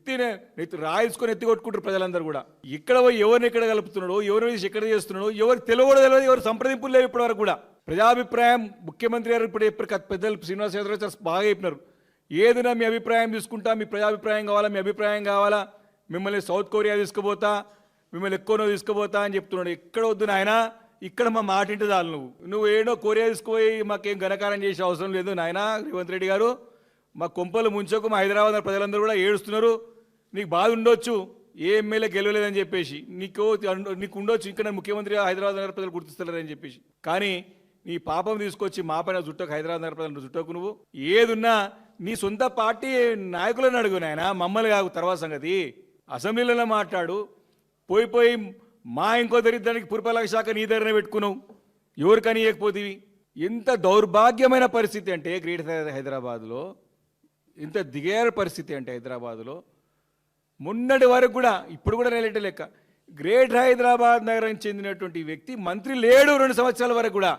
ఎత్తినే నెత్తి రాయించుకొని ఎత్తి కొట్టుకుంటారు ప్రజలందరూ కూడా. ఇక్కడ పోయి ఎవరిని ఎక్కడ కలుపుతున్నాడో ఎవరి వేసి ఎక్కడ చేస్తున్నాడో ఎవరు తెలియకూడదు తెలియదు ఎవరు సంప్రదింపులు లేవు ఇప్పటివరకు కూడా. ప్రజాభిప్రాయం ముఖ్యమంత్రి గారు ఇప్పుడు ఎప్పుడు పెద్దలు శ్రీనివాస యాదవ్ గారు బాగా చెప్పినారు. ఏదైనా మీ అభిప్రాయం తీసుకుంటా మీ ప్రజాభిప్రాయం కావాలా మీ అభిప్రాయం కావాలా మిమ్మల్ని సౌత్ కొరియా తీసుకుపోతా మిమ్మల్ని ఎక్కువనో తీసుకుపోతా అని చెప్తున్నాడు. ఎక్కడ వద్దు నాయన ఇక్కడ మా మాట ఇంటి చాలు నువ్వు. నువ్వు ఏడో కొరియా తీసుకుపోయి మాకేం ఘనకారం చేసే అవసరం లేదు నాయన రేవంత్ రెడ్డి గారు. మా కొంపలు ముంచకు మా హైదరాబాద్ ప్రజలందరూ కూడా ఏడుస్తున్నారు. నీకు బాధ ఉండొచ్చు ఏ ఎమ్మెల్యే గెలవలేదని చెప్పేసి. నీకు నీకు ఉండొచ్చు ఇక్కడ ముఖ్యమంత్రి హైదరాబాద్ నగర ప్రజలు గుర్తిస్తలేరని చెప్పేసి. కానీ నీ పాపం తీసుకొచ్చి మా పైన చుట్టకు హైదరాబాద్ నగర ప్రజలు చుట్టకు నువ్వు. ఏదున్నా నీ సొంత పార్టీ నాయకులను అడుగు నాయన మమ్మల్ని కాదు తర్వాత సంగతి. అసెంబ్లీలోనే మాట్లాడు. పోయి పోయి మా ఇంకో దరిద్రానికి పురపాలక శాఖ నీ దగ్గరనే పెట్టుకున్నావు. ఎవరికని ఇవ్వకపోతేవి ఎంత దౌర్భాగ్యమైన పరిస్థితి అంటే గ్రేటర్ హైదరాబాద్లో ఇంత దిగేర పరిస్థితి అంటే హైదరాబాద్లో. మొన్నటి వరకు కూడా ఇప్పుడు కూడా రేలేట లెక్క. గ్రేట్ హైదరాబాద్ నగరానికి చెందినటువంటి వ్యక్తి మంత్రి లేడు రెండు సంవత్సరాల వరకు కూడా.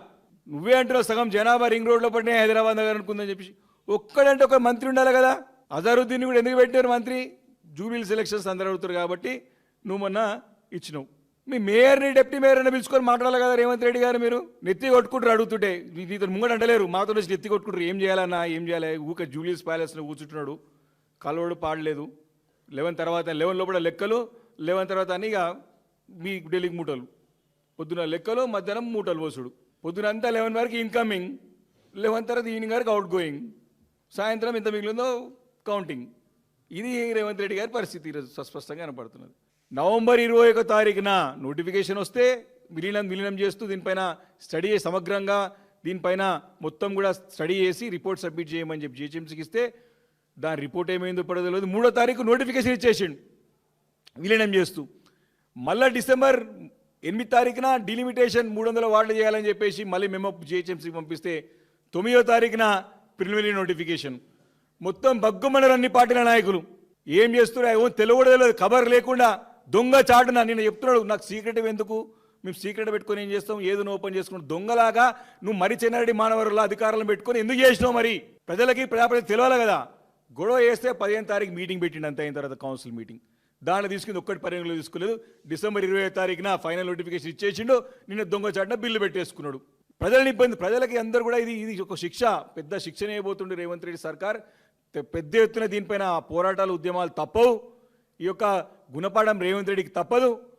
నువ్వే అంటున్నావు సగం జనాభా రింగ్ రోడ్లో పడిన హైదరాబాద్ నగరం అనుకుందని చెప్పేసి. ఒక్కడంటే ఒక మంత్రి ఉండాలి కదా. అజరుద్దీన్ కూడా ఎందుకు పెట్టారు మంత్రి? జూబిల్ సెలక్షన్స్ అందరూ అడుగుతారు కాబట్టి నువ్వు మొన్న ఇచ్చినావు. మీ మేయర్ని డిప్యూటీ మేయర్ని పిలుచుకొని మాట్లాడాలి కదా రేవంత్ రెడ్డి గారు మీరు? నెత్తి కొట్టుకుంటారు అడుగుతుంటే నీ- ముంగడు అంటలేరు. మాతో నుంచి నెత్తి కొట్టుకుంటారు. ఏం చేయాలన్నా ఏం చేయాలి? ఊక జూలియస్ ప్యాలెస్లో కూర్చుంటున్నాడు. కలవడు పాడలేదు. లెవెన్ తర్వాత లెవెన్ లోపల లెక్కలు లెవెన్ తర్వాత అని ఇక మీ ఢిల్లీకి మూటలు. పొద్దున లెక్కలు మధ్యాహ్నం మూటలు పోసుడు. పొద్దున అంతా లెవెన్ వరకు ఇన్కమింగ్ లెవెన్ తర్వాత ఈవినింగ్ వరకు అవుట్ గోయింగ్ సాయంత్రం ఎంత మిగిలిందో కౌంటింగ్ ఇది రేవంత్ రెడ్డి గారి పరిస్థితి ఈరోజు స్పష్టంగా కనపడుతున్నది. నవంబర్ ఇరవై ఒక తారీఖున నోటిఫికేషన్ వస్తే విలీనం విలీనం చేస్తూ దీనిపైన స్టడీ సమగ్రంగా దీనిపైన మొత్తం కూడా స్టడీ చేసి రిపోర్ట్ సబ్మిట్ చేయమని చెప్పి జిహెచ్ఎంసీకి ఇస్తే దాని రిపోర్ట్ ఏమైందో పడదో లేదు మూడో తారీఖు నోటిఫికేషన్ ఇచ్చేసిండు విలీనం చేస్తూ. మళ్ళీ డిసెంబర్ ఎనిమిది తారీఖున డిలిమిటేషన్ మూడు వందల వార్డులు చేయాలని చెప్పేసి మళ్ళీ మేము జిహెచ్ఎంసీకి పంపిస్తే తొమ్మిదో తారీఖున ప్రిలిమినరీ నోటిఫికేషన్. మొత్తం బగ్గుమన్నారు అన్ని పార్టీల నాయకులు ఏం చేస్తున్నారు? ఏమో తెలియకూడదు తెలియదు. ఖబర్ లేకుండా దొంగ చాటున నేను చెప్తున్నాడు నాకు సీక్రెట్ ఎందుకు? మేము సీక్రెట్ పెట్టుకొని ఏం చేస్తాం? ఏదో ఓపెన్ చేసుకుంటాం దొంగలాగా నువ్వు మరి చెన్నారెడ్డి మానవరుల అధికారులను పెట్టుకొని ఎందుకు చేసినావు మరి? ప్రజలకి ప్రజాప్రతి తెలియాలి కదా. గొడవ చేస్తే పదిహేను తారీఖు మీటింగ్ పెట్టిండు అంత అయిన తర్వాత కౌన్సిల్ మీటింగ్ దాన్ని తీసుకుని ఒక్కటి పరిగణలో తీసుకోలేదు. డిసెంబర్ ఇరవై తారీఖున ఫైనల్ నోటిఫికేషన్ ఇచ్చేసిండు. నిన్న దొంగ చాటున బిల్లు పెట్టేసుకున్నాడు. ప్రజలని ఇబ్బంది ప్రజలకి అందరూ కూడా ఇది ఇది ఒక శిక్ష. పెద్ద శిక్షనే అయిపోతుండే రేవంత్ రెడ్డి సర్కార్. పెద్ద ఎత్తున దీనిపైన పోరాటాలు ఉద్యమాలు తప్పవు. ఈ యొక్క గుణపాఠం రేవంత్ రెడ్డికి తప్పదు.